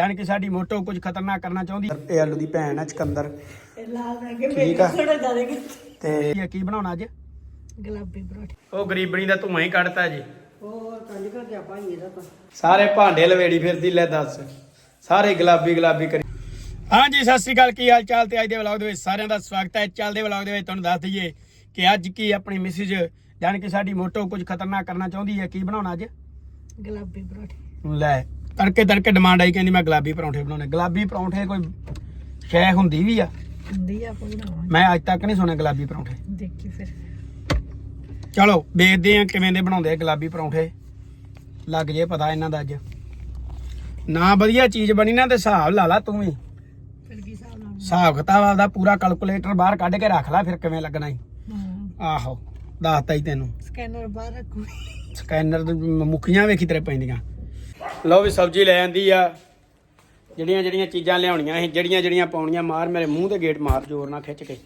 ਜਾਣ ਕਿ ਸਾਡੀ ਮੋਟੋ ਕੁਝ ਖਤਰਨਾਕ ਕਰਨਾ ਚਾਹੁੰਦੀ। ਇਹ ਆਲੂ ਦੀ ਭੈਣ ਹੈ ਚਕੰਦਰ ਇਹ ਲਾਲ ਰੰਗ ਠੀਕ ਮੇਰੇ ਆ। ਥੋੜਾ ਜ਼ਿਆਦਾ ਕਿ ਤੇ ਇਹ ਕੀ ਬਣਾਉਣਾ ਅੱਜ? ਗੁਲਾਬੀ ਪਰੌਂਠੇ। ਉਹ ਗਰੀਬਣੀ ਦਾ ਧੂਆਂ ਹੀ ਕੱਢਤਾ ਜੀ। ਹੋਰ ਕੰਜ ਕਰ ਗਿਆ ਭਾਈ ਇਹਦਾ ਤਾਂ। ਸਾਰੇ ਭਾਂਡੇ ਲਵੇੜੀ ਫਿਰਦੀ ਲੈ ਦੱਸ। ਸਾਰੇ ਗੁਲਾਬੀ ਗੁਲਾਬੀ ਕਰੀ। ਹਾਂਜੀ ਸਤਿ ਸ੍ਰੀ ਅਕਾਲ ਕੀ ਹਾਲ ਚਾਲ ਤੇ ਅੱਜ ਦੇ ਵਲੌਗ ਦੇ ਵਿੱਚ ਸਾਰਿਆਂ ਦਾ ਸਵਾਗਤ ਹੈ। ਚੱਲਦੇ ਵਲੌਗ ਦੇ ਵਿੱਚ ਤੁਹਾਨੂੰ ਦੱਸ ਦਈਏ ਕਿ ਅੱਜ ਕੀ ਆਪਣੀ ਮਿਸਿਜ ਜਾਣ ਕਿ ਸਾਡੀ ਮੋਟੋ ਕੁਝ ਖਤਰਨਾਕ ਕਰਨਾ ਚਾਹੁੰਦੀ ਹੈ। ਕੀ ਬਣਾਉਣਾ ਅੱਜ? ਗੁਲਾਬੀ ਪਰੌਂਠੇ। ਲੈ। ਤੜਕੇ ਤੜਕੇ ਡਿਮਾਂਡ ਆਈ ਕਹਿੰਦੀ ਮੈਂ ਗੁਲਾਬੀ ਪਰੌਂਠੇ ਬਣਾਉਣੇ। ਗੁਲਾਬੀ ਪਰੌਂਠੇ ਕੋਈ ਸ਼ੈ ਹੁੰਦੀ ਵੀ ਆ। ਹੁੰਦੀ ਆ ਕੋਈ ਨਾ ਮੈਂ ਅੱਜ ਤੱਕ ਨਹੀਂ ਸੁਣਿਆ ਗੁਲਾਬੀ ਪਰੌਂਠੇ। ਦੇਖੀ ਫਿਰ। ਚਲੋ ਵੇਖਦੇ ਆ ਕਿਵੇਂ ਦੇ ਬਣਾਉਂਦੇ ਆ ਗੁਲਾਬੀ ਪਰੌਂਠੇ। ਲੱਗ ਜੇ ਪਤਾ ਇਹਨਾਂ ਦਾ ਅੱਜ। ਨਾ ਵਧੀਆ ਚੀਜ਼ ਬਣੀ ਨਾ ਤੇ ਹਿਸਾਬ ਲਾ ਲਾ ਤੂੰ ਫਿਰ ਕੀ ਹਿਸਾਬ ਕਿਤਾਬ ਆਪਦਾ ਪੂਰਾ ਕੈਲਕੂਲੇਟਰ ਬਾਹਰ ਕੱਢ ਕੇ ਰੱਖ ਲੈ ਫਿਰ ਕਿਵੇਂ ਲੱਗਣਾ ਈ। ਹਾਂ। ਆਹੋ ਦੱਸਤਾ ਹੀ ਤੈਨੂੰ। ਸਕੈਨਰ ਬਾਹਰ ਰੱਖੋ ਸਕੈਨਰ ਦੇ ਮੁੱਖੀਆਂ ਵੇਖੀ ਤੇਰੇ ਪੈਂਦੀਆਂ। ਲਓ ਵੀ ਸਬਜ਼ੀ ਲੈ ਆਂਦੀ ਆ। ਜਿਹੜੀਆਂ ਜਿਹੜੀਆਂ ਚੀਜ਼ਾਂ ਲਿਆਉਣੀਆਂ ਸੀ ਜਿਹੜੀਆਂ ਜਿਹੜੀਆਂ ਪਾਉਣੀਆਂ ਮਾਰ ਮੇਰੇ ਮੂੰਹ ਤੇ ਗੇਟ ਮਾਰ ਜ਼ੋਰ ਨਾਲ ਖਿੱਚ ਕੇ।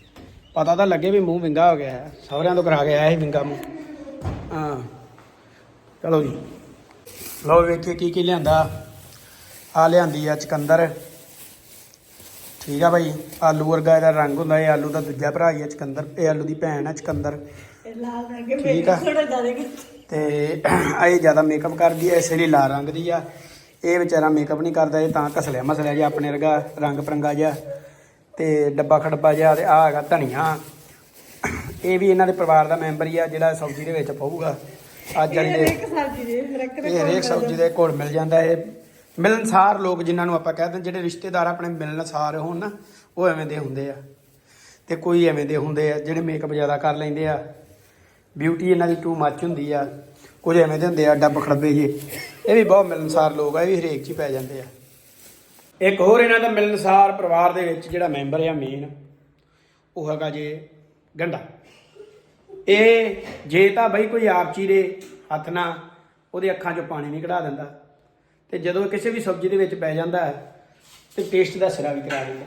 ਪਤਾ ਤਾਂ ਲੱਗੇ ਵੀ ਮੂੰਹ ਵਿੰਗਾ ਹੋ ਗਿਆ ਹੈ। ਸਹੁਰਿਆਂ ਤੋਂ ਕਰਾ ਕੇ ਆਇਆ ਸੀ ਵਿੰਗਾ ਮੂੰਹ। ਹਾਂ। ਚਲੋ ਜੀ। ਲਓ ਵੇਖੀਏ ਕੀ ਕੀ ਲਿਆਂਦਾ। ਆ ਲਿਆਂਦੀ ਆ ਚਕੰਦਰ। ਠੀਕ ਆ ਭਾਈ ਆਲੂ ਵਰਗਾ ਇਹਦਾ ਰੰਗ ਹੁੰਦਾ ਇਹ ਆਲੂ ਦਾ ਦੂਜਾ ਭਰਾ ਹੀ ਆ ਚਕੰਦਰ। ਇਹ ਆਲੂ ਦੀ ਭੈਣ ਆ ਚਕੰਦਰ। ਇਹ ਲਾਲ ਰੰਗ ਮੇਰੇ। ਥੋੜਾ ਜ਼ਿਆਦਾ ਕਿ ਤੇ ਇਹ ਜ਼ਿਆਦਾ ਮੇਕਅਪ ਕਰਦੀ ਐ ਇਸੇ ਲਈ ਲਾਲ ਰੰਗ ਦੀ ਆ। ਇਹ ਵਿਚਾਰਾ ਮੇਕਅਪ ਨਹੀਂ ਕਰਦਾ ਇਹ ਤਾਂ ਘਸਲਿਆ ਮਸਲਿਆ ਜਿਹਾ ਆਪਣੇ ਵਰਗਾ ਰੰਗ ਪਰੰਗਾ ਜਿਹਾ। ਤੇ ਡੱਬਾ ਖੜੱਬਾ ਜਿਹਾ ਤੇ ਆ ਹੈਗਾ ਧਨੀਆ। ਇਹ ਵੀ ਇਹਨਾਂ ਦੇ ਪਰਿਵਾਰ ਦਾ ਮੈਂਬਰ ਹੀ ਆ ਜਿਹੜਾ ਸਬਜ਼ੀ ਦੇ ਵਿੱਚ ਪਊਗਾ। ਅੱਜ ਦੇ ਇੱਕ ਸਬਜ਼ੀ ਦੇ ਇਹ ਹਰੇਕ ਸਬਜ਼ੀ ਦੇ ਕੋਲ ਮਿਲ ਜਾਂਦਾ ਇਹ। ਮਿਲਨਸਾਰ ਲੋਕ ਜਿਨ੍ਹਾਂ ਨੂੰ ਆਪਾਂ ਕਹਿੰਦੇ ਜਿਹੜੇ ਰਿਸ਼ਤੇਦਾਰ ਆਪਣੇ ਮਿਲਨਸਾਰ ਹੋਣ ਨਾ ਉਹ ਐਵੇਂ ਦੇ ਹੁੰਦੇ ਆ। ਤੇ ਕੋਈ ਐਵੇਂ ਦੇ ਹੁੰਦੇ ਆ ਜਿਹੜੇ ਮੇਕਅਪ ਜ਼ਿਆਦਾ ਕਰ ਲੈਂਦੇ ਆ। ਬਿਊਟੀ ਇਹਨਾਂ ਦੀ ਟੂ ਮੱਚ ਹੁੰਦੀ ਆ। ਕੁਝ ਐਵੇਂ ਦੇ ਹੁੰਦੇ ਆ ਡੱਬ ਖੜਬੇ ਜੇ। ਇਹ ਵੀ ਬਹੁਤ ਮਿਲਨਸਾਰ ਲੋਕ ਆ, ਇਹ ਵੀ ਹਰੇਕ 'ਚ ਪੈ ਜਾਂਦੇ ਆ। ਇੱਕ ਹੋਰ ਇਹਨਾਂ ਦਾ ਮਿਲਨਸਾਰ ਪਰਿਵਾਰ ਦੇ ਵਿੱਚ ਜਿਹੜਾ ਮੈਂਬਰ ਆ, ਮੇਨ, ਉਹ ਹੈਗਾ ਜੇ ਗੰਡਾ। ਇਹ ਜੇ ਤਾਂ ਬਈ ਕੋਈ ਆਪ ਚੀਰੇ ਹੱਥ ਨਾਲ ਉਹਦੇ ਅੱਖਾਂ 'ਚੋਂ ਪਾਣੀ ਨਹੀਂ ਕਢਾ ਦਿੰਦਾ, ਤੇ ਜਦੋਂ ਕਿਸੇ ਵੀ ਸਬਜ਼ੀ ਦੇ ਵਿੱਚ ਪੈ ਜਾਂਦਾ ਹੈ, ਤੇ ਟੇਸਟ ਦਾ ਸਿਰਾ ਵੀ ਕਰਾ ਦਿੰਦਾ।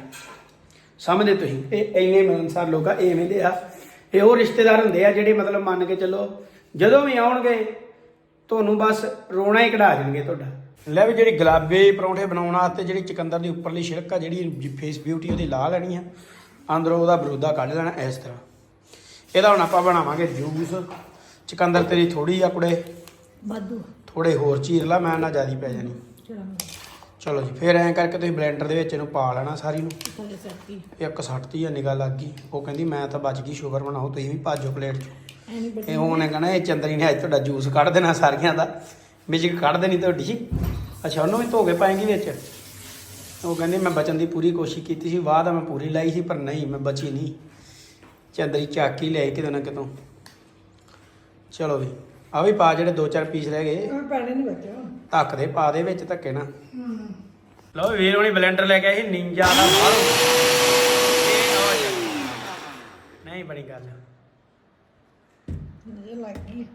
ਸਮਝਦੇ ਤੁਸੀਂ, ਇਹ ਇੰਨੇ ਮਿਲਨਸਾਰ ਲੋਕ ਆ, ਇਹ ਐਵੇਂ ਦੇ ਆ ਇਹ ਉਹ ਰਿਸ਼ਤੇਦਾਰ ਹੁੰਦੇ ਆ ਜਿਹੜੇ ਮਤਲਬ ਮੰਨ ਕੇ ਚੱਲੋ ਜਦੋਂ ਵੀ ਆਉਣਗੇ ਤੁਹਾਨੂੰ ਬਸ ਰੋਣਾ ਹੀ ਕਢਾ ਦੇਣਗੇ ਤੁਹਾਡਾ। ਲੈ ਵੀ ਜਿਹੜੀ ਗੁਲਾਬੀ ਪਰੌਂਠੇ ਬਣਾਉਣ ਵਾਸਤੇ ਜਿਹੜੀ ਚਕੰਦਰ ਦੀ ਉੱਪਰਲੀ ਛਿਲਕ ਆ ਜਿਹੜੀ ਫੇਸ ਬਿਊਟੀ ਉਹਦੀ ਲਾ ਲੈਣੀ ਆ ਅੰਦਰੋਂ ਉਹਦਾ ਬਰੂਦਾ ਕੱਢ ਲੈਣਾ ਇਸ ਤਰ੍ਹਾਂ। ਇਹਦਾ ਹੁਣ ਆਪਾਂ ਬਣਾਵਾਂਗੇ ਜੂਸ। ਚਕੰਦਰ ਤੇਰੀ ਥੋੜੀ ਆ ਕੁੜੇ। ਵਾਧੂ। ਥੋੜੇ ਹੋਰ ਚੀਰ ਲਾ ਮੈਂ ਨਾ ਜਿਆਦੀ ਪੈ ਜਾਣੀ। ਚਲੋ ਜੀ ਫਿਰ ਐਂ ਕਰਕੇ ਤੁਸੀਂ ਬਲੈਂਡਰ ਦੇ ਵਿੱਚ ਇਹਨੂੰ ਪਾ ਲੈਣਾ ਸਾਰੀ ਨੂੰ। ਥੋੜੇ ਸੱਤੀ ਇੱਕ ਸੱਟਤੀ ਆ ਨਿਗਾਹ ਲੱਗ ਗਈ। ਉਹ ਕਹਿੰਦੀ ਮੈਂ ਤਾਂ ਬਚ ਗਈ ਸ਼ੂਗਰ ਬਣਾਓ ਤੁਸੀਂ ਵੀ ਭਾਜੋ ਪਲੇਟ 'ਚ। ਐਨੀ ਬੜੀ ਇਹ ਉਹਨੇ ਕਹਣਾ ਇਹ ਚੰਦਰੀ ਨੇ ਅੱਜ ਤੁਹਾਡਾ ਜੂਸ ਕੱਢ ਦੇਣਾ ਸਾਰੀਆਂ ਦਾ। ਵਿੱਚ ਕੱਢ ਦੇਣੀ ਤੁਹਾਡੀ। ਅੱਛਾ ਉਹਨੂੰ ਵੀ ਧੋ ਕੇ ਪਾਏਗੀ ਵਿੱਚ? ਉਹ ਕਹਿੰਦੀ ਮੈਂ ਬਚਣ ਦੀ ਪੂਰੀ ਕੋਸ਼ਿਸ਼ ਕੀਤੀ ਸੀ ਤਾਂ ਮੈਂ ਪੂਰੀ ਲਾਈ ਸੀ ਪਰ ਨਹੀਂ ਮੈਂ ਬਚੀ ਨਹੀਂ। ਚੰਦਰੀ ਚੱਕ ਹੀ ਲਿਆਈ ਕਿਤੇ ਨਾ ਕਿਤੋਂ। ਚਲੋ ਵੀ ਆ ਵੀ ਪਾ ਜਿਹੜੇ ਦੋ ਚਾਰ ਪੀਸ ਰਹਿ ਗਏ। ਪੈਣੇ ਨਹੀਂ ਬੱਚਾ ਧੱਕ ਦੇ ਪਾ ਦੇ ਵਿੱਚ ਧੱਕੇ ਨਾ ਲਓ ਵੀਰ ਹੁਣੀ ਬਲੈਂਡਰ ਲੈ ਕੇ ਆਏ ਸੀ ਨਿੰਜਾ ਦਾ ਬਾਹਰੋਂ। ਨਹੀਂ ਬਣੀ ਗੱਲ। ਇਹ ਲੱਗ ਗਈ।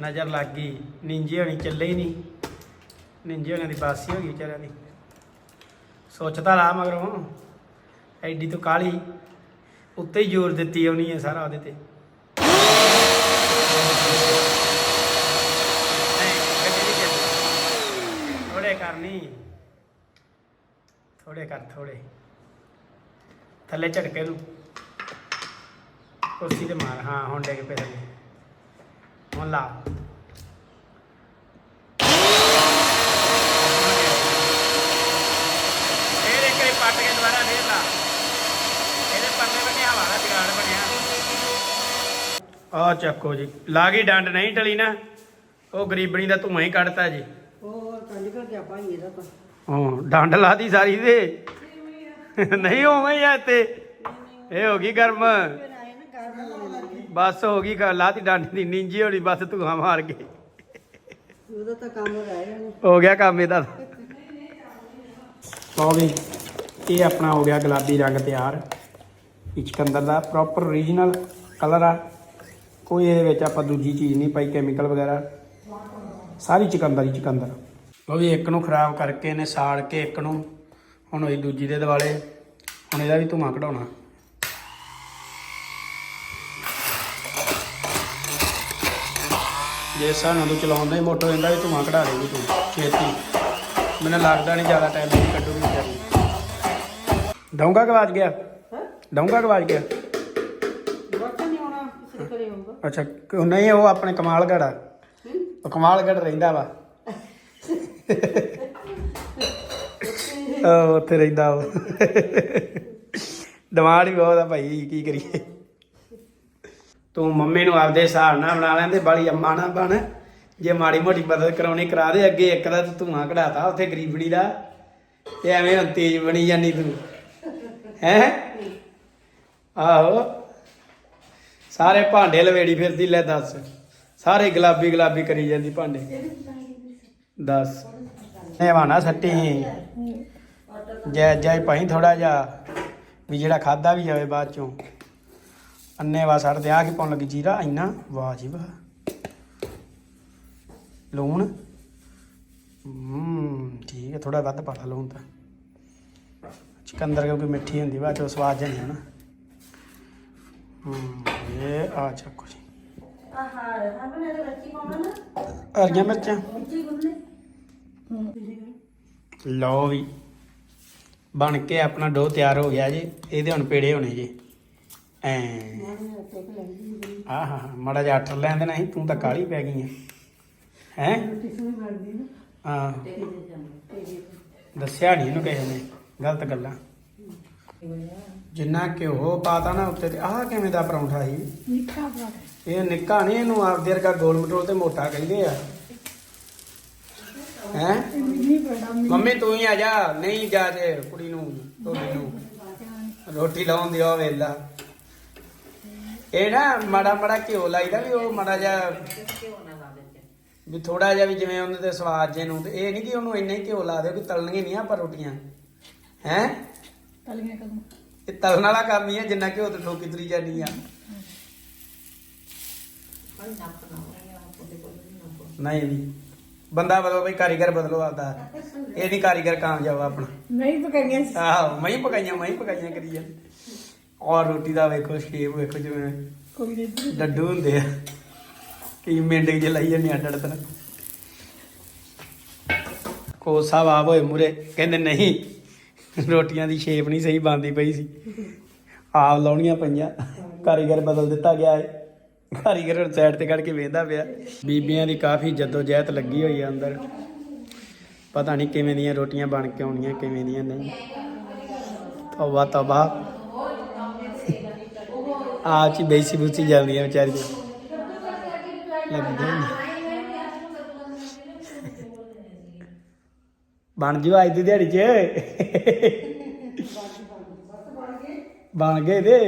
ਨਜ਼ਰ ਲੱਗ ਗਈ। ਨਿੰਜੇ ਹੋਣੀ ਚੱਲੇ ਹੀ ਨਹੀਂ। ਨਿੰਜੇ ਹੋਣੀ ਦੀ ਬਾਸੀ ਹੋ ਗਈ ਵਿਚਾਰਿਆਂ ਦੀ। ਸੋਚਦਾ ਲਾ ਮਗਰੋਂ। ਐਡੀ ਤੋਂ ਕਾਲੀ ਉੱਤੇ ਹੀ ਜ਼ੋਰ ਦਿੱਤੀ ਆਉਣੀ ਹੈ ਸਾਰਾ ਉਹਦੇ ਤੇ। ਥੋੜੇ ਕਰਨੀ। ਥੋੜੇ ਕਰ ਥੋੜੇ ਥੱਲੇ ਝਟਕੇ ਨੂੰ। ਕੁਰਸੀ ਤੇ ਮਾਰ, ਹਾਂ, ਹੁਣ ਡਿੱਗ ਪਏ ਥੱਲੇ। ਹੁਣ ਲਾ। ਇਹ ਦੇਖ ਕੇ ਪੱਟ ਕੇ ਦੁਬਾਰਾ ਫੇਰ ਲਾ। ਇਹਦੇ ਪਰਲੇ ਬੰਨੇ ਹਵਾ ਦਾ ਬਣਿਆ। ਆ ਚੱਕੋ ਜੀ। ਲਾ ਗਈ ਡੰਡ ਨਹੀਂ ਟਲੀ ਨਾ। ਉਹ ਗਰੀਬਣੀ ਦਾ ਧੂਆਂ ਹੀ ਕੱਢਤਾ ਜੀ। ਹੋਰ ਕੰਜ ਕਰ ਗਿਆ ਭਾਈ ਇਹਦਾ ਤਾਂ। ਹਾਂ ਡੰਡ ਲਾਦੀ ਸਾਰੀ ਦੇ ਨਹੀਂ ਹੋਵੇਂ ਯਾ ਤੇ ਇਹ ਹੋ ਗਈ ਗਰਮ। ਬਸ ਹੋ ਗਈ ਗੱਲ ਲਾਤੀ ਡੰਡ ਦੀ ਨਿੰਜੀ ਹੋਣੀ ਬਸ ਧੂਆਂ ਮਾਰ ਕੇ। ਉਹਦਾ ਤਾਂ ਕੰਮ ਰਹਿ ਜਾਣਾ ਹੋ ਗਿਆ ਕੰਮ ਇਹਦਾ। ਲਓ ਵੀ ਇਹ ਆਪਣਾ ਹੋ ਗਿਆ ਗੁਲਾਬੀ ਰੰਗ ਤਿਆਰ। ਚਕੰਦਰ ਦਾ ਪ੍ਰੋਪਰ ਓਰੀਜਨਲ ਕਲਰ ਆ। ਕੋਈ ਇਹਦੇ ਵਿੱਚ ਆਪਾਂ ਦੂਜੀ ਚੀਜ਼ ਨਹੀਂ ਪਾਈ ਕੈਮੀਕਲ ਵਗੈਰਾ। ਸਾਰੀ ਚਕੰਦਰ ਹੀ ਚਕੰਦਰ ਉਹ ਵੀ ਇੱਕ ਨੂੰ ਖਰਾਬ ਕਰਕੇ ਇਹਨੇ ਸਾੜ ਕੇ ਇੱਕ ਨੂੰ ਹੁਣ ਹੋਈ ਦੂਜੀ ਦੇ ਦਿਵਾਲੇ। ਹੁਣ ਇਹਦਾ ਵੀ ਧੂੰਆਂ ਕਢਾਉਣਾ। ਜੇ ਸਾਨੂੰ ਤੂੰ ਚਲਾਉਂਦਾ ਹੀ ਮੋਟੋ ਇਹਦਾ ਵੀ ਧੂੰਆਂ ਕਢਾ ਲੇਗੀ ਤੂੰ ਛੇਤੀ। ਮੈਨੂੰ ਲੱਗਦਾ ਨਹੀਂ ਜ਼ਿਆਦਾ ਟਾਈਮ ਨਹੀਂ ਕੱਢੂਗੀ ਵਿਚਾਰੀ। ਡੌਂਗਾ ਗਵਾਚ ਗਿਆ? ਹਾਂ? ਡੌਂਗਾ ਗਵਾਚ ਗਿਆ? ਅੱਛਾ ਨਹੀਂ ਉਹ ਆਪਣੇ ਕਮਾਲਗੜ ਕਮਾਲਗੜ ਰਹਿੰਦਾ ਵਾ। ਉਹ ਉੱਥੇ ਰਹਿੰਦਾ ਉਹ। ਡਿਮਾਂਡ ਵੀ ਬਹੁਤ ਆ ਭਾਈ, ਕੀ ਕਰੀਏ। ਤੂੰ ਮੰਮੀ ਨੂੰ ਆਪਦੇ ਹਿਸਾਬ ਨਾਲ ਬਣਾ ਲੈਂਦੇ ਬਾਲੀ ਅੰਮਾ ਨਾ ਬਣ। ਜੇ ਮਾੜੀ ਮੋਟੀ ਮਦਦ ਕਰਾਉਣੀ ਕਰਾ ਦੇ, ਅੱਗੇ ਇੱਕ ਦਾ ਤੂੰ ਧੂਆਂ ਕਢਾਤਾ, ਉੱਥੇ ਗਰੀਬੜੀ ਦਾ। ਤੇ ਐਵੇਂ ਹੁਣ ਤੇਜ਼ ਬਣੀ ਜਾਨੀ ਤੂੰ। ਹੈ? ਆਹੋ। ਸਾਰੇ ਭਾਂਡੇ ਲਵੇੜੀ ਫਿਰਦੀ, ਲੈ ਦੱਸ। ਸਾਰੇ ਗੁਲਾਬੀ ਗੁਲਾਬੀ ਕਰੀ ਜਾਂਦੀ ਭਾਂਡੇ। ਦੱਸ। ਇਹ ਵਾਣਾ ਸੱਟੀ। ਜੈ ਜੈ ਭਾਈ ਥੋੜਾ ਜਿਹਾ ਵੀ ਜਿਹੜਾ ਖਾਦਾ ਵੀ ਜਾਵੇ ਬਾਅਦ ਚੋਂ। ਅੰਨੇ ਵਾ ਸੜ ਤੇ ਆ ਕੀ ਪਾਉਣ ਲੱਗੀ ਜੀਰਾ ਇੰਨਾ ਵਾਹ ਜੀ ਵਾਹ ਲੂਣ। ਹੂੰ ਠੀਕ ਹੈ ਥੋੜਾ ਵੱਧ ਪਾ ਲਾ ਲੂਣ ਤਾਂ। ਚਿਕੰਦਰ ਕਿਉਂਕਿ ਮਿੱਠੀ ਹੁੰਦੀ ਬਾਅਦ ਚੋਂ ਸਵਾਦ ਜਿਹਾ ਨਹੀਂ ਆਉਣਾ। ਹੂੰ ਇਹ ਆ ਚੱਕੋ ਜੀ। ਆਹਾ ਆਪਣੇ ਦੇ ਬੱਚੀ ਪਾਉਣਾ ਨਾ। ਹਰੀਆਂ ਮਿਰਚਾਂ। ਬੱਚੀ ਗੁੰਨੇ ਲਓ ਵੀ ਬਣ ਕੇ ਆਪਣਾ ਡੋ ਤਿਆਰ ਹੋ ਗਿਆ ਜੀ। ਇਹਦੇ ਹੁਣ ਪੇੜੇ ਹੋਣੇ ਜੀ। ਐ। ਆਹ ਹਾਂ ਮੜਾ ਜਿਹਾ ਅੱਠਰ ਲੈਂਦੇ ਨਹੀਂ ਤੂੰ ਤਾਂ ਕਾਲੀ ਪੈ ਗਈ ਹੈ? ਹੈ। ਦੱਸਿਆ ਨਹੀਂ ਇਹਨੂੰ ਕਿਸੇ ਨੇ ਗਲਤ ਗੱਲਾਂ। ਜਿੰਨਾ ਘਿਓ ਪਾਤਾ ਨਾ ਉੱਤੇ ਤੇ ਆਹ ਕਿਵੇਂ ਦਾ ਪਰੌਂਠਾ ਸੀ? ਇਹ ਨਿੱਕਾ ਨਹੀਂ ਇਹਨੂੰ ਆਪਦੇ ਵਰਗਾ ਗੋਲ ਮਟੋਲ ਤੇ ਮੋਟਾ ਕਹਿੰਦੇ ਆ। ਹੈ? ਨਹੀਂ ਬੜਾ ਮੰਮੀ ਤੂੰ ਹੀ ਆ ਜਾ ਨਹੀਂ ਜਾ ਤੇ ਕੁੜੀ ਨੂੰ ਟੋਲੀ ਨੂੰ। ਰੋਟੀ ਲਾਉਣ ਦਿਓ ਵੇਲਾ। ਇਹ ਨਾ ਮਾੜਾ ਮਾੜਾ ਘਿਓ ਲਾਈਦਾ ਵੀ ਉਹ ਮਾੜਾ ਜਿਹਾ ਵੀ ਥੋੜਾ ਜਿਹਾ ਵੀ ਜਿਵੇਂ ਉਹਦੇ ਤੇ ਸਵਾਦ ਜੇ ਨੂੰ ਤੇ ਇਹ ਨਹੀਂ ਕਿ ਉਹਨੂੰ ਇੰਨਾ ਹੀ ਘਿਓ ਲਾ ਦਿਓ ਕਿ ਤਲਣਗੇ ਨਹੀਂ ਆਪਾਂ ਰੋਟੀਆਂ। ਹੈ? ਤਲੀਆਂ ਕਦੋਂ? ਇਹ ਤਲਣ ਵਾਲਾ ਕੰਮ ਹੀ ਹੈ ਜਿੰਨਾ ਘਿਓ ਤੇ ਠੋਕੀ ਤਰੀ ਜਾਨੀ ਆ। ਨਹੀਂ ਵੀ ਬੰਦਾ ਬਦਲੋ ਬਈ ਕਾਰੀਗਰ ਬਦਲੋ ਆਪਦਾ। ਇਹ ਨਹੀਂ ਕਾਰੀਗਰ ਕਾਮਯਾਬ ਆਪਣਾ। ਨਹੀਂ ਪਕਾਈਆਂ ਆਹੋ ਮੈਂ ਹੀ ਪਕਾਈਆਂ ਮੈਂ ਹੀ ਪਕਾਈਆਂ ਕਰੀ ਜਾਂਦੇ ਔਰ ਰੋਟੀ ਦਾ ਵੇਖੋ ਸ਼ੇਪ ਵੇਖੋ ਜਿਵੇਂ ਕੋਈ ਨਹੀਂ ਡੱਡੂ ਹੁੰਦੇ ਆ। ਕੀ ਮਿੰਡ ਜੇ ਲਾਈ ਜਾਂਦੇ ਅੱਡ ਅੱਡ ਤਨ ਕੋਸਾ ਬਾਬ ਹੋਏ ਮੁਰੇ ਕਹਿੰਦੇ ਨਹੀਂ ਰੋਟੀਆਂ ਦੀ ਸ਼ੇਪ ਨਹੀਂ ਸਹੀ ਬਣਦੀ ਪਈ ਸੀ। ਆਪ ਲਾਉਣੀਆਂ ਪਈਆਂ ਕਾਰੀਗਰ ਬਦਲ ਦਿੱਤਾ ਗਿਆ ਹੈ ਭਾਰੀ ਹੁਣ ਸਾਈਡ ਤੇ ਕੱਢ ਕੇ ਵੇਂਦਾ ਪਿਆ। ਬੀਬੀਆਂ ਦੀ ਕਾਫੀ ਜਦੋਜਹਿਦ ਲੱਗੀ ਹੋਈ ਆ ਅੰਦਰ। ਪਤਾ ਨਹੀਂ ਕਿਵੇਂ ਦੀਆਂ ਰੋਟੀਆਂ ਬਣ ਕੇ ਆਉਣੀਆਂ, ਕਿਵੇਂ ਦੀਆਂ ਨਹੀਂ। ਤੌਬਾ ਤੌਬਾ। ਆ ਚ ਬੇਸੀ ਬੁੱਤੀ ਜਾਂਦੀਆਂ ਵਿਚਾਰੀ ਦੀ ਬਣ ਜਿਓ ਅੱਜ ਦੀ ਦਿਹਾੜੀ 'ਚ। ਬਣ ਗਏ ਦੇ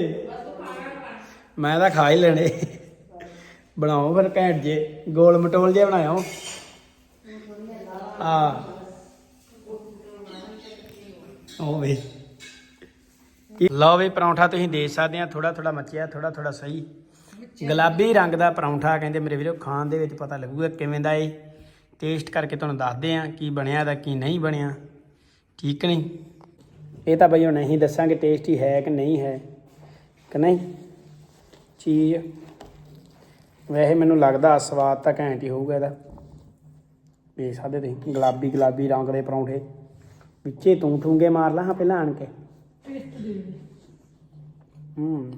ਮੈਂ ਤਾਂ ਖਾ ਹੀ ਲੈਣੇ। ਬਣਾਓ ਫਿਰ ਘੈਂਟ ਜੇ, ਗੋਲ ਮਟੋਲ ਜੇ ਬਣਾਇਓ। ਆ ਉਹ ਵੇ। ਲਓ ਵੀ ਪਰੌਂਠਾ ਤੁਸੀਂ ਦੇਖ ਸਕਦੇ ਆ ਥੋੜਾ ਥੋੜਾ ਮੱਚਿਆ ਥੋੜਾ ਥੋੜਾ ਸਹੀ। ਗੁਲਾਬੀ ਰੰਗ ਦਾ ਪਰੌਂਠਾ ਕਹਿੰਦੇ ਮੇਰੇ ਵੀਰੋ, ਖਾਣ ਦੇ ਵਿੱਚ ਪਤਾ ਲੱਗੂਗਾ ਕਿਵੇਂ ਦਾ ਏ। ਟੇਸਟ ਕਰਕੇ ਤੁਹਾਨੂੰ ਦੱਸਦੇ ਆ ਕੀ ਬਣਿਆ ਦਾ, ਕੀ ਨਹੀਂ ਬਣਿਆ। ਠੀਕ ਨਹੀਂ? ਇਹ ਤਾਂ ਬਈ ਹੁਣ ਨਹੀਂ ਦੱਸਾਂਗੇ ਟੇਸਟੀ ਹੈ ਕਿ ਨਹੀਂ ਹੈ। ਕਿ ਨਹੀਂ? ਚੀਜ਼। ਵੈਸੇ ਮੈਨੂੰ ਲੱਗਦਾ ਸਵਾਦ ਤਾਂ ਘੈਂਟ ਹੀ ਹੋਊਗਾ ਇਹਦਾ। ਵੇਖ ਸਕਦੇ ਤੁਸੀਂ ਗੁਲਾਬੀ ਗੁਲਾਬੀ ਰੰਗ ਦੇ ਪਰੌਂਠੇ। ਵਿੱਚੇ ਤੂੰ ਠੂੰਗੇ ਮਾਰ ਲਾ ਹਾਂ ਪਹਿਲਾਂ ਆਣ ਕੇ। ਹੂੰ।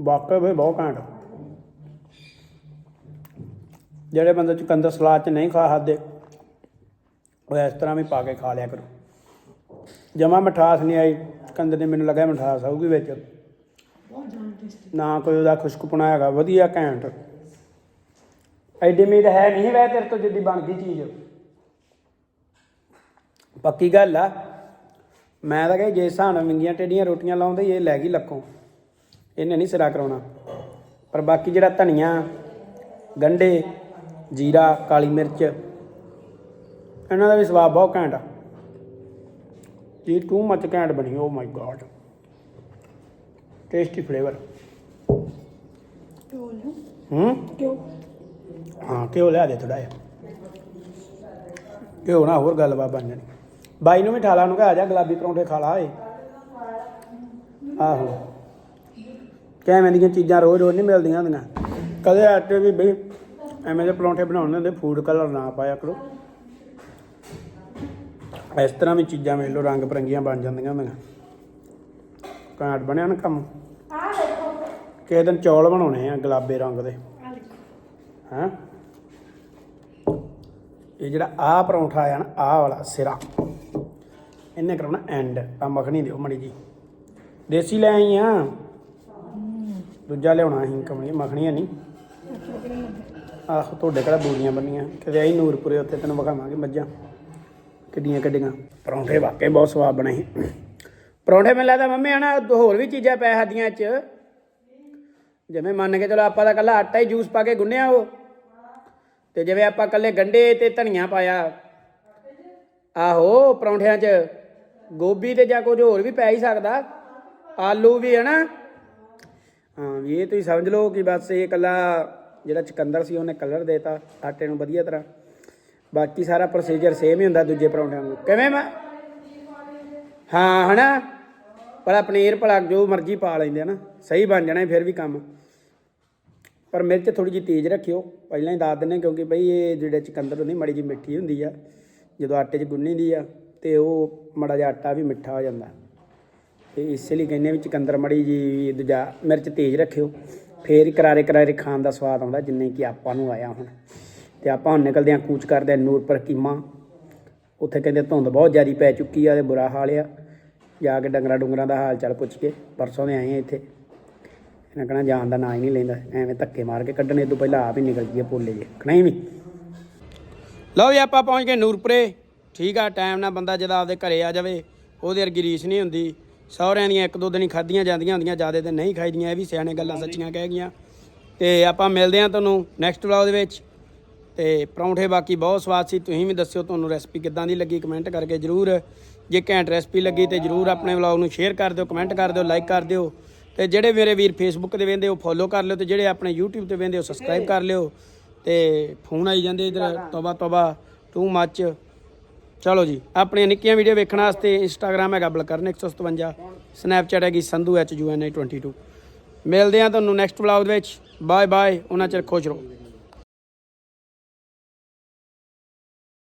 ਵਾਕਈ ਵੀ ਬਹੁਤ ਘੈਂਟ। ਜਿਹੜੇ ਬੰਦੇ ਚੁਕੰਦਰ ਸਲਾਦ ਚ ਨਹੀਂ ਖਾ ਸਕਦੇ, ਉਹ ਇਸ ਤਰ੍ਹਾਂ ਵੀ ਪਾ ਕੇ ਖਾ ਲਿਆ ਕਰੋ। ਜਮਾ ਮਠਾਸ ਨਹੀਂ ਆਈ। ਚੁਕੰਦਰ ਨੇ ਮੈਨੂੰ ਲੱਗਾ ਮਠਾਸ ਆਊਗੀ ਵਿੱਚ। ਨਾ ਕੋਈ ਉਹਦਾ ਖੁਸ਼ਕਪੁਣਾ ਹੈਗਾ, ਵਧੀਆ ਘੈਂਟ। ਐਡੀ ਉਮੀਦ ਹੈ ਨਹੀਂ ਵੈ ਤੇਰੇ ਤੋਂ ਜਿੱਦੀ ਗਈ ਚੀਜ਼। ਪੱਕੀ ਗੱਲ ਆ, ਮੈਂ ਤਾਂ ਕਹੇ ਜੇ ਹਿਸਾਬ ਨਾਲ ਵਿੰਗੀਆਂ ਟੇਡੀਆਂ ਰੋਟੀਆਂ ਲਾਉਂਦੇ ਇਹ ਲੈ ਗਈ ਲੱਕੋਂ ਇਹਨੇ ਨਹੀਂ ਸਿਰਾ ਕਰਾਉਣਾ। ਪਰ ਬਾਕੀ ਜਿਹੜਾ ਧਨੀਆ, ਗੰਡੇ, ਜੀਰਾ, ਕਾਲੀ ਮਿਰਚ, ਇਹਨਾਂ ਦਾ ਵੀ ਸਵਾਦ ਬਹੁਤ ਘੈਂਟ ਆ। ਇਹ ਟੂ ਮੱਚ ਘੈਂਟ ਬਣੀ oh my god tasty flavour ਹੂੰ? ਕਿਉਂ? ਹਾਂ ਘਿਓ ਲਿਆ ਦੇ ਥੋੜਾ ਜਿਹਾ। ਘਿਓ ਨਾ ਹੋਰ ਗੱਲਬਾਤ ਬਣ ਜਾਣੀ। ਬਾਈ ਨੂੰ ਵੀ ਠਾਲਾ ਨੂੰ ਕਹ ਆ ਜਾ ਗੁਲਾਬੀ ਪਰੌਂਠੇ ਖਾ ਲਾ ਏ ਆਹੋ। ਕਿਵੇਂ ਦੀਆਂ ਚੀਜ਼ਾਂ ਰੋਜ਼ ਰੋਜ਼ ਨਹੀਂ ਮਿਲਦੀਆਂ ਹੁੰਦੀਆਂ। ਕਦੇ ਆਟੇ ਵੀ ਬਈ ਐਵੇਂ ਦੇ ਪਰੌਂਠੇ ਬਣਾਉਣੇ ਹੁੰਦੇ ਫੂਡ ਕਲਰ ਨਾ ਪਾਇਆ ਕਰੋ। ਇਸ ਤਰ੍ਹਾਂ ਵੀ ਚੀਜ਼ਾਂ ਵੇਖ ਲਓ ਰੰਗ ਬਰੰਗੀਆਂ ਬਣ ਜਾਂਦੀਆਂ ਹੁੰਦੀਆਂ। ਕਾਟ ਬਣਿਆ ਨਾ ਕੰਮ। ਆ ਦੇਖੋ। ਕਿਸੇ ਦਿਨ ਚੌਲ ਬਣਾਉਣੇ ਆ ਗੁਲਾਬੇ ਰੰਗ ਦੇ। ਆ ਦੇਖੋ। ਹਾਂ? ਇਹ ਜਿਹੜਾ ਆਹ ਪਰੌਂਠਾ ਆ ਨਾ ਆਹ ਵਾਲਾ ਸਿਰਾ। ਇਹਨੇ ਕਰਾਉਣਾ ਐਂਡ ਆ ਮੱਖਣੀ ਦਿਓ ਮੜੀ ਜੀ ਦੇਸੀ ਲੈ ਆਈ ਆ। ਦੂਜਾ ਲਿਆਉਣਾ ਅਸੀਂ ਕਮਣੀ ਮੱਖਣੀਆਂ ਨਹੀਂ। ਆਹੋ ਤੁਹਾਡੇ ਕਿਹੜਾ ਬੂਰੀਆਂ ਬੰਨੀਆਂ। ਕਿਤੇ ਆਈ ਨੂਰਪੁਰੇ ਉੱਥੇ ਤੈਨੂੰ ਵਿਖਾਵਾਂਗੇ ਮੱਝਾਂ। ਕਿੱਡੀਆਂ ਕਿੱਡੀਆਂ ਪਰੌਂਠੇ ਵਾਕਈ ਬਹੁਤ ਸਵਾਦ ਬਣੇ ਸੀ। ਪਰੌਂਠੇ ਮੈਨੂੰ ਲੱਗਦਾ ਮੰਮੀ ਹਨਾ, ਹੋਰ ਵੀ ਚੀਜ਼ਾਂ ਪੈ ਹੱਦੀਆਂ ਚ। ਜਿਵੇਂ ਮੰਨ ਕੇ ਚਲੋ ਆਪਾਂ ਤਾਂ ਕੱਲਾ ਆਟਾ ਹੀ ਜੂਸ ਪਾ ਕੇ ਗੁੰਨਿਆ ਉਹ। ਤੇ ਜਿਵੇਂ ਆਪਾਂ ਕੱਲੇ ਗੰਡੇ ਤੇ ਧਨੀਆ ਪਾਇਆ। ਆਹੋ, ਪਰੌਂਠਿਆਂ 'ਚ। ਗੋਭੀ ਤੇ ਜਾਂ ਕੁਝ ਹੋਰ ਵੀ ਪੈ ਹੀ ਸਕਦਾ। ਆਲੂ ਵੀ ਹਨਾ। ਹਾਂ ਵੀ ਇਹ ਤੁਸੀਂ ਸਮਝ ਲਓ ਕਿ ਬਸ ਇਹ ਕੱਲਾ ਜਿਹੜਾ ਚਕੰਦਰ ਸੀ ਉਹਨੇ ਕਲਰ ਦੇਤਾ, ਆਟੇ ਨੂੰ ਵਧੀਆ ਤਰ੍ਹਾਂ। ਬਾਕੀ ਸਾਰਾ ਪ੍ਰੋਸੀਜਰ ਸੇਮ ਹੀ ਹੁੰਦਾ ਦੂਜੇ ਪਰੌਂਠਿਆਂ ਨੂੰ। ਕਿਵੇਂ ਮੈਂ? ਹਾਂ, ਹਨਾ? ਭਲਾ ਪਨੀਰ ਭਲਾ ਜੋ ਮਰਜ਼ੀ ਪਾ ਲੈਂਦੇ ਆ ਨਾ, ਸਹੀ ਬਣ ਜਾਣਾ ਫਿਰ ਵੀ ਕੰਮ। ਪਰ ਮਿਰਚ ਥੋੜੀ ਜਿਹੀ ਤੇਜ਼ ਰੱਖਿਓ, ਪਹਿਲਾਂ ਹੀ ਦੱਸ ਦਿੰਨੇ ਕਿਉਂਕਿ ਬਈ ਇਹ ਜਿਹੜੇ ਚਕੰਦਰ ਹੁੰਦੀ, ਮੜੀ ਜਿਹੀ ਮਿੱਠੀ ਹੁੰਦੀ ਆ, ਜਦੋਂ ਆਟੇ 'ਚ ਗੁੰਨੀ ਦੀ ਆ ਤੇ ਉਹ ਮੜਾ ਜਿਹਾ ਆਟਾ ਵੀ ਮਿੱਠਾ ਹੋ ਜਾਂਦਾ। ਤੇ ਇਸ ਲਈ ਕਹਿੰਦੇ ਵੀ ਚਕੰਦਰ ਮੜੀ ਜੀ ਦੂਜਾ ਮਿਰਚ ਤੇਜ਼ ਰੱਖਿਓ, ਫੇਰ ਕਰਾਰੇ ਕਰਾਰੇ ਖਾਣ ਦਾ ਸਵਾਦ ਆਉਂਦਾ ਜਿੰਨੇ ਕਿ ਆਪਾਂ ਨੂੰ ਆਇਆ ਹੁਣ। ਤੇ ਆਪਾਂ ਹੁਣ ਨਿਕਲਦੇ ਹਾਂ ਕੂਚ ਕਰਦੇ ਹਾਂ ਨੂਰਪੁਰ ਕੀਮਾ, ਉੱਥੇ ਕਹਿੰਦੇ ਧੁੰਦ ਬਹੁਤ ਜ਼ਿਆਦੀ ਪੈ ਚੁੱਕੀ ਆ ਤੇ ਬੁਰਾ ਹਾਲ ਆ। ਜਾ ਕੇ ਡੰਗਰਾਂ ਡੁੰਗਰਾਂ ਦਾ ਹਾਲ ਚਾਲ ਪੁੱਛ ਕੇ ਪਰਸੋਂ ਦੇ ਆਏ ਆ ਇੱਥੇ। ਇਹਨਾਂ ਕਹਣਾ ਜਾਣ ਦਾ ਨਾਂ ਹੀ ਨਹੀਂ ਲੈਂਦਾ। ਐਵੇਂ ਧੱਕੇ ਮਾਰ ਕੇ ਕੱਢਣੇ ਤੋਂ ਪਹਿਲਾਂ ਆਪ ਹੀ ਨਿਕਲ ਜੀਏ ਪੋਲੇ ਜੇ। ਨਹੀਂ ਵੀ? ਲਓ ਜੀ, ਆਪਾਂ ਪਹੁੰਚ ਗਏ ਨੂਰਪੁਰੇ। ਠੀਕ ਆ ਟਾਈਮ ਨਾਲ ਬੰਦਾ ਜਦੋਂ ਆਪਦੇ ਘਰੇ ਆ ਜਾਵੇ, ਉਹਦੇ ਵਰਗੀ ਰੀਸ ਨਹੀਂ ਹੁੰਦੀ। ਸਹੁਰਿਆਂ ਦੀਆਂ ਇੱਕ ਦੋ ਦਿਨ ਹੀ ਖਾਧੀਆਂ ਜਾਂਦੀਆਂ ਹੁੰਦੀਆਂ, ਜ਼ਿਆਦਾ ਦਿਨ ਨਹੀਂ ਖਾਈਦੀਆਂ, ਇਹ ਵੀ ਸਿਆਣੇ ਗੱਲਾਂ ਸੱਚੀਆਂ ਕਹਿ ਗਈਆਂ। ਤੇ ਆਪਾਂ ਮਿਲਦੇ ਹਾਂ ਤੁਹਾਨੂੰ ਨੈਕਸਟ ਵਲੌਗ ਦੇ ਵਿੱਚ। ਤੇ ਪਰੌਂਠੇ ਬਾਕੀ ਬਹੁਤ ਸਵਾਦ ਸੀ, ਤੁਸੀਂ ਵੀ ਦੱਸਿਓ ਤੁਹਾਨੂੰ ਰੈਸਪੀ ਕਿੱਦਾਂ ਦੀ ਲੱਗੀ ਕਮੈਂਟ ਕਰਕੇ ਜਰੂਰ। ਜੇ ਘੈਂਟ ਰੈਸਪੀ ਲੱਗੀ ਤੇ ਜਰੂਰ ਆਪਣੇ ਵਲੌਗ ਨੂੰ ਸ਼ੇਅਰ ਕਰ ਦਿਓ ਕਮੈਂਟ ਕਰ ਦਿਓ ਲਾਈਕ ਕਰ ਦਿਓ। ਤੇ ਜਿਹੜੇ ਮੇਰੇ ਵੀਰ ਫੇਸਬੁੱਕ ਤੇ ਵੇਂਦੇ, ਉਹ ਫੋਲੋ ਕਰ ਲਿਓ ਤੇ ਜਿਹੜੇ ਆਪਣੇ YouTube ਤੇ ਵੇਂਦੇ, ਉਹ ਸਬਸਕ੍ਰਾਈਬ ਕਰ ਲਿਓ। ਤੇ ਫੋਨ ਆਈ ਜਾਂਦੇ ਇਧਰ, ਤੋਬਾ ਤੋਬਾ ਟੂ ਮੱਚ ਚਲੋ ਜੀ, ਆਪਣੀਆਂ ਨਿੱਕੀਆਂ ਵੀਡੀਓ ਵੇਖਣ ਵਾਸਤੇ ਇੰਸਟਾਗ੍ਰam ਹੈਗਾ ਬਲਕਰਨ 157 ਸਨੈਪਚੈਟ ਹੈਗੀ Sandhu H U N I 22 ਮਿਲਦੇ ਆ ਤੁਹਾਨੂੰ ਨੈਕਸਟ ਵਲੌਗ ਦੇ ਵਿੱਚ। ਬਾਏ ਬਾਏ ਉਹਨਾਂ ਚਿਰ ਖੁਸ਼ ਰਹੋ।